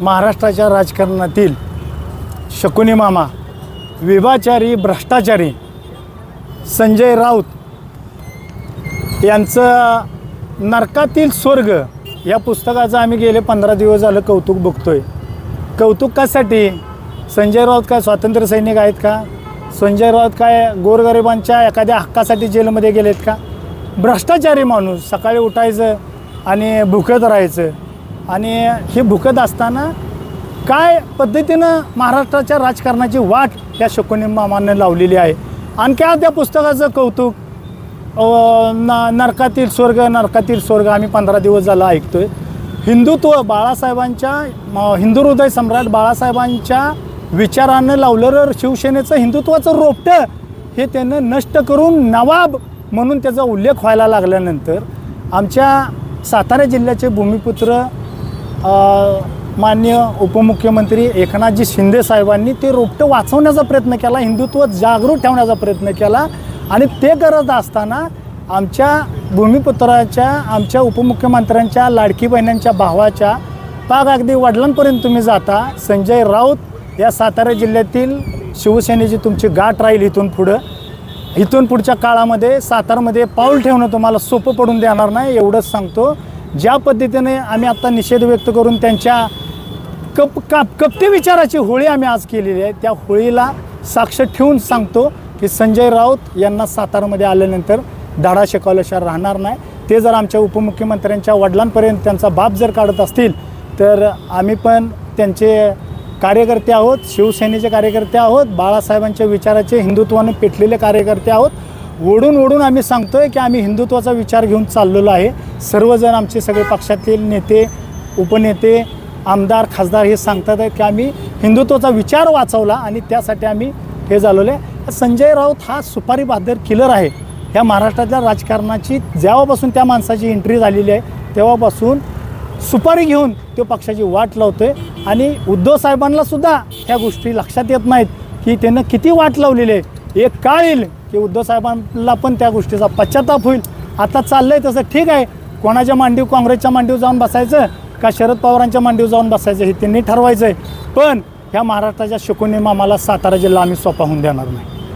महाराष्ट्राच्या राजकारणातील शकुनी मामा विभाचारी भ्रष्टाचारी संजय राऊत यांचं नरकातील स्वर्ग या पुस्तकाचं आम्ही गेले पंधरा दिवस झालं कौतुक बघतोय. कौतुक कशासाठी संजय राऊत काय स्वातंत्र्य सैनिक आहेत का? संजय राऊत काय गोरगरिबांच्या एखाद्या हक्कासाठी जेलमध्ये गेलेत का? भ्रष्टाचारी माणूस सकाळी उठायचं आणि भुकत राहायचं. आणि हे भुकत असताना काय पद्धतीनं महाराष्ट्राच्या राजकारणाची वाट या शकुनी मामानं लावलेली आहे? आणखी आज त्या पुस्तकाचं कौतुक न नरकातील स्वर्ग नरकातील स्वर्ग आम्ही पंधरा दिवस झाला ऐकतो आहे हिंदुत्व बाळासाहेबांच्या हिंदू हृदय सम्राट बाळासाहेबांच्या विचारानं लावलेलं शिवसेनेचं हिंदुत्वाचं रोपटं हे त्यानं नष्ट करून नवाब म्हणून त्याचा उल्लेख व्हायला लागल्यानंतर आमच्या सातारा जिल्ह्याचे भूमिपुत्र मान्य उपमुख्यमंत्री एकनाथजी शिंदे साहेबांनी ते रोपटं वाचवण्याचा प्रयत्न केला हिंदुत्व जागृत ठेवण्याचा प्रयत्न केला आणि ते करत असताना आमच्या भूमिपुत्राच्या आमच्या उपमुख्यमंत्र्यांच्या लाडकी बहिण्यांच्या भावाच्या पाग अगदी वडिलांपर्यंत तुम्ही जाता संजय राऊत या सातारा जिल्ह्यातील शिवसेनेची तुमची गाठ राहील इथून पुढं. इथून पुढच्या काळामध्ये सातारमध्ये पाऊल ठेवणं तुम्हाला सोपं पडून देणार नाही एवढंच सांगतो. ज्या पद्धतीने आम्ही आत्ता निषेध व्यक्त करून त्यांच्या कप काप कपटी विचाराची होळी आम्ही आज केलेली आहे. त्या होळीला साक्ष ठेवून सांगतो की संजय राऊत यांना सातारामध्ये आल्यानंतर धाडा शिकवल्याशिवाय राहणार नाही. ते जर आमच्या उपमुख्यमंत्र्यांच्या वडिलांपर्यंत त्यांचा बाप जर काढत असतील तर आम्ही पण त्यांचे कार्यकर्ते आहोत शिवसेनेचे कार्यकर्ते आहोत बाळासाहेबांच्या विचाराचे हिंदुत्वाने पेटलेले कार्यकर्ते आहोत. ओढून ओढून आम्ही सांगतोय की आम्ही हिंदुत्वाचा विचार घेऊन चाललेलो आहे. सर्वजण आमचे सगळे पक्षातील नेते उपनेते आमदार खासदार हे सांगतात की आम्ही हिंदुत्वाचा विचार वाचवला आणि त्यासाठी आम्ही हे झालेलो आहे. संजय राऊत हा सुपारी बहादर किलर आहे. ह्या महाराष्ट्रातल्या राजकारणाची जेव्हापासून त्या माणसाची एंट्री झालेली आहे तेव्हापासून सुपारी घेऊन तो पक्षाची वाट लावतोय. आणि उद्धव साहेबांनासुद्धा ह्या गोष्टी लक्षात येत नाहीत की त्यानं किती वाट लावलेली आहे. एक काळ येईल की उद्धव साहेबांना पण त्या गोष्टीचा पश्चाताप होईल. आता चाललंय तसं ठीक आहे. कोणाच्या मांडीव काँग्रेसच्या मांडीव जाऊन बसायचं का शरद पवारांच्या मांडीव जाऊन बसायचं हे त्यांनी ठरवायचं आहे पण ह्या महाराष्ट्राच्या शकुनी मामाला सातारा जिल्हा आम्ही सोपा होऊन देणार नाही.